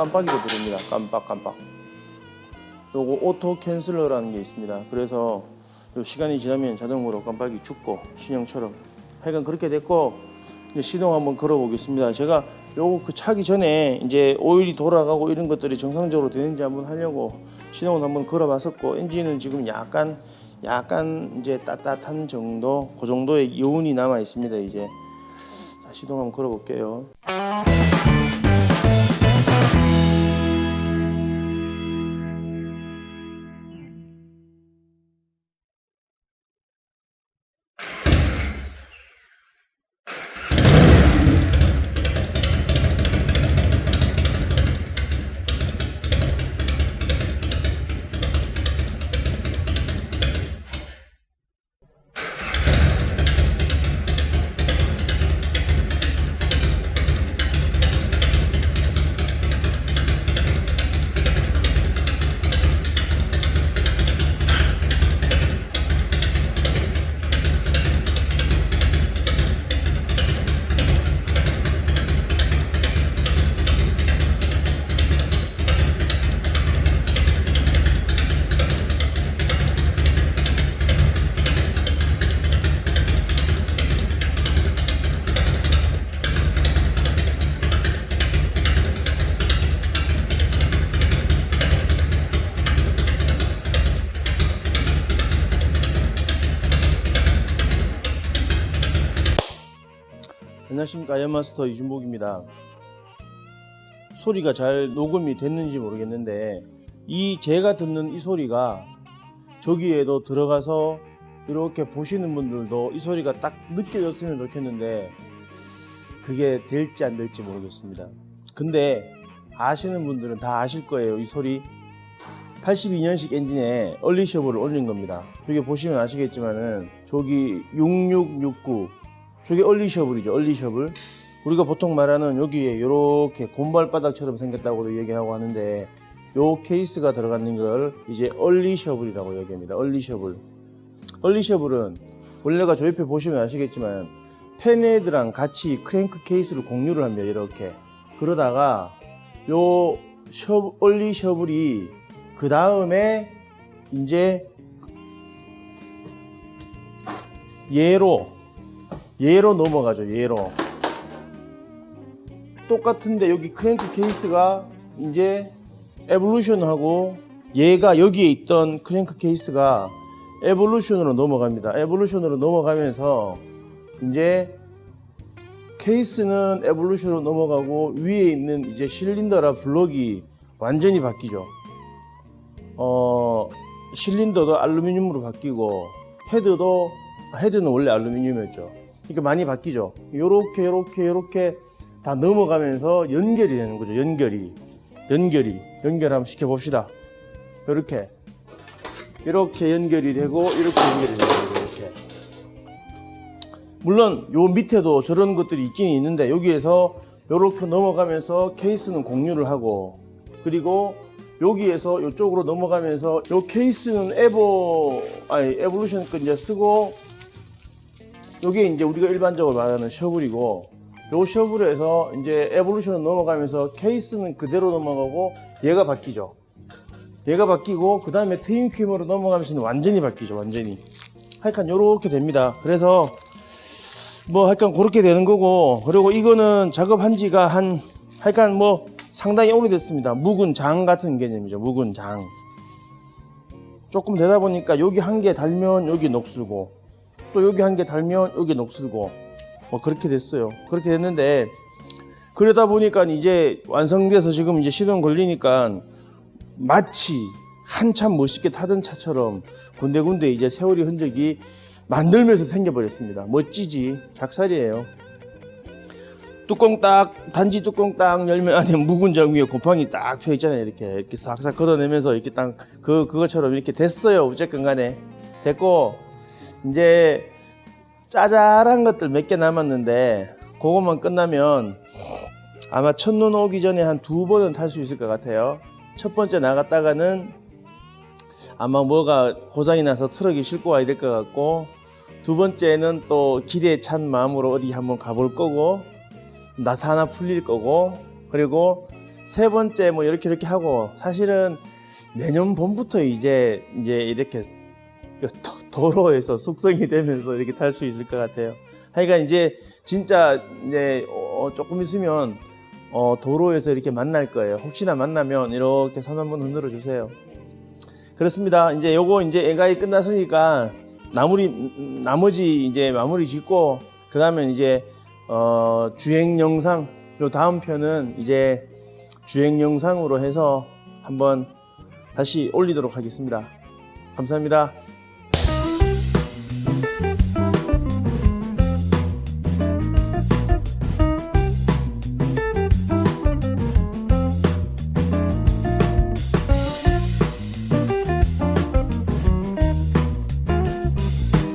깜빡이도 들어옵니다. 깜빡 깜빡. 요거 오토 캔슬러라는 게 있습니다. 그래서 요 시간이 지나면 자동으로 깜빡이 죽고 신형처럼 하여간 그렇게 됐고 이제 시동 한번 걸어 보겠습니다. 제가 요거 그 차기 전에 이제 오일이 돌아가고 이런 것들이 정상적으로 되는지 한번 하려고 시동을 한번 걸어 봤었고 엔진은 지금 약간 약간 이제 따뜻한 정도 그 정도의 여운이 남아 있습니다. 이제 자, 시동 한번 걸어 볼게요. 안녕하십니까 아이언마스터 이준복입니다. 소리가 잘 녹음이 됐는지 모르겠는데 이 제가 듣는 이 소리가 저기에도 들어가서 이렇게 보시는 분들도 이 소리가 딱 느껴졌으면 좋겠는데 그게 될지 안 될지 모르겠습니다. 근데 아시는 분들은 다 아실 거예요. 이 소리 82년식 엔진에 얼리셔브를 올린 겁니다. 저기 보시면 아시겠지만은 저기 6669 저게 얼리셔블이죠. 얼리셔블. 우리가 보통 말하는 여기에 이렇게 곰발바닥처럼 생겼다고도 얘기하고 하는데 요 케이스가 들어가는 걸 이제 얼리셔블이라고 얘기합니다. 얼리셔블. 얼리셔블은 원래가 저 옆에 보시면 아시겠지만 팬헤드랑 같이 크랭크 케이스를 공유를 합니다. 이렇게. 그러다가 요 셔, 얼리 셔블이 그 다음에 이제 얘로 얘로 넘어가죠. 얘로. 똑같은데 여기 크랭크 케이스가 이제 에볼루션하고 얘가 여기에 있던 크랭크 케이스가 에볼루션으로 넘어갑니다. 에볼루션으로 넘어가면서 이제 케이스는 에볼루션으로 넘어가고 위에 있는 이제 실린더라 블럭이 완전히 바뀌죠. 어, 실린더도 알루미늄으로 바뀌고 헤드도 헤드는 원래 알루미늄이었죠. 그러니까 많이 바뀌죠. 요렇게 요렇게 요렇게 다 넘어가면서 연결이 되는 거죠. 연결이 연결이 연결 한번 시켜 봅시다. 요렇게 이렇게 연결이 되고 이렇게 연결이 되고 이렇게 물론 요 밑에도 저런 것들이 있긴 있는데 여기에서 요렇게 넘어가면서 케이스는 공유를 하고 그리고 여기에서 이쪽으로 넘어가면서 요 케이스는 에보 아니 에볼루션 거 이제 쓰고 요게 이제 우리가 일반적으로 말하는 셔블이고 요 셔블에서 이제 에볼루션으로 넘어가면서 케이스는 그대로 넘어가고 얘가 바뀌죠. 얘가 바뀌고 그 다음에 트윈큐머로 넘어가면서 완전히 바뀌죠. 완전히. 하여간 요렇게 됩니다. 그래서 뭐 하여간 그렇게 되는 거고 그리고 이거는 작업한 지가 한 하여간 뭐 상당히 오래됐습니다. 묵은 장 같은 개념이죠. 묵은 장. 조금 되다 보니까 여기 한 개 달면 여기 녹슬고 또 여기 한 개 달면 여기 녹슬고 뭐 그렇게 됐어요. 그렇게 됐는데 그러다 보니까 이제 완성돼서 지금 이제 시동 걸리니까 마치 한참 멋있게 타던 차처럼 군데군데 이제 세월이 흔적이 만들면서 생겨버렸습니다. 멋지지 작살이에요. 뚜껑 딱 단지 뚜껑 딱 열면 안에 묵은 장 위에 곰팡이 딱 펴 있잖아요. 이렇게 이렇게 싹싹 걷어내면서 이렇게 딱 그 그것처럼 이렇게 됐어요. 어쨌건 간에 됐고 이제 짜잘한 것들 몇 개 남았는데 그것만 끝나면 아마 첫눈 오기 전에 한 두 번은 탈 수 있을 것 같아요. 첫 번째 나갔다가는 아마 뭐가 고장이 나서 트럭이 싣고 와야 될 것 같고 두 번째는 또 기대에 찬 마음으로 어디 한번 가볼 거고 나사 하나 풀릴 거고 그리고 세 번째 뭐 이렇게 이렇게 하고 사실은 내년 봄부터 이제 이제 이렇게 그 도- 도로에서 숙성이 되면서 이렇게 탈 수 있을 것 같아요. 하여간 이제 진짜 이제 어, 조금 있으면 어, 도로에서 이렇게 만날 거예요. 혹시나 만나면 이렇게 손 한번 흔들어 주세요. 그렇습니다. 이제 요거 이제 애가이 끝났으니까 나머지 음, 나머지 이제 마무리 짓고 그다음에 이제 어, 주행 영상 요 다음 편은 이제 주행 영상으로 해서 한번 다시 올리도록 하겠습니다. 감사합니다.